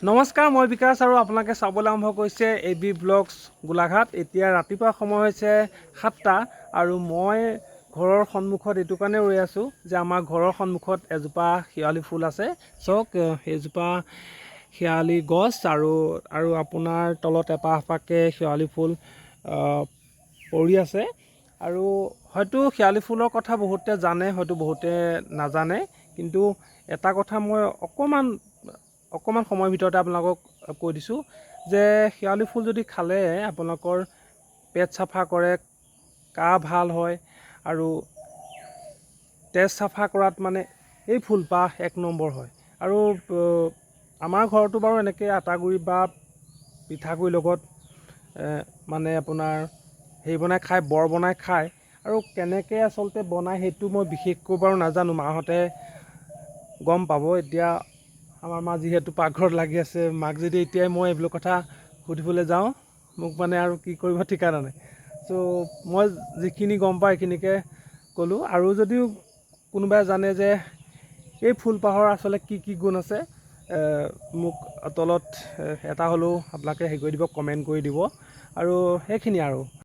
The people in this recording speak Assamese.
নমস্কাৰ মই বিকাশ আৰু আপোনালোকে চাবলৈ আৰম্ভ কৰিছে এ বি ব্লগছ গোলাঘাট। এতিয়া ৰাতিপুৱা সময় হৈছে সাতটা আৰু মই ঘৰৰ সন্মুখত এইটো কাৰণে ৰৈ আছোঁ যে আমাৰ ঘৰৰ সন্মুখত এজোপা শেৱালি ফুল আছে। চাওক সেইজোপা শেৱালি গছ আৰু আৰু আপোনাৰ তলত এপাহ এপাহকৈ শেৱালি ফুল পৰি আছে। আৰু হয়তো শেৱালি ফুলৰ কথা বহুতে জানে হয়তো বহুতে নাজানে। কিন্তু এটা কথা মই অকণমান অকণমান সময়ৰ ভিতৰতে আপোনালোকক কৈ দিছোঁ যে শেৱালি ফুল যদি খালে আপোনালোকৰ পেট চাফা কৰে কাহ ভাল হয় আৰু তেজ চাফা কৰাত মানে এই ফুলপাহ এক নম্বৰ হয়। আৰু আমাৰ ঘৰতো বাৰু এনেকৈ আটাগুৰি বা পিঠাগুড়িৰ লগত মানে আপোনাৰ হেৰি বনাই খায় বৰ বনাই খায়। আৰু কেনেকৈ আচলতে বনায় সেইটো মই বিশেষকৈ বাৰু নাজানো মাহঁতে গম পাব। এতিয়া আমাৰ মা যিহেতু পাকঘৰত লাগি আছে মাক যদি এতিয়াই মই এইবিলাক কথা সুধিবলৈ যাওঁ মোক মানে আৰু কি কৰিব ঠিকানা নাই? চ' মই যিখিনি গম পাওঁ সেইখিনিকে ক'লোঁ। আৰু যদিও কোনোবাই জানে যে এই ফুলপাহৰ আচলতে কি কি গুণ আছে মোক তলত এটা হ'লেও আপোনালোকে হেৰি কৰি দিব কমেণ্ট কৰি দিব। আৰু সেইখিনি আৰু।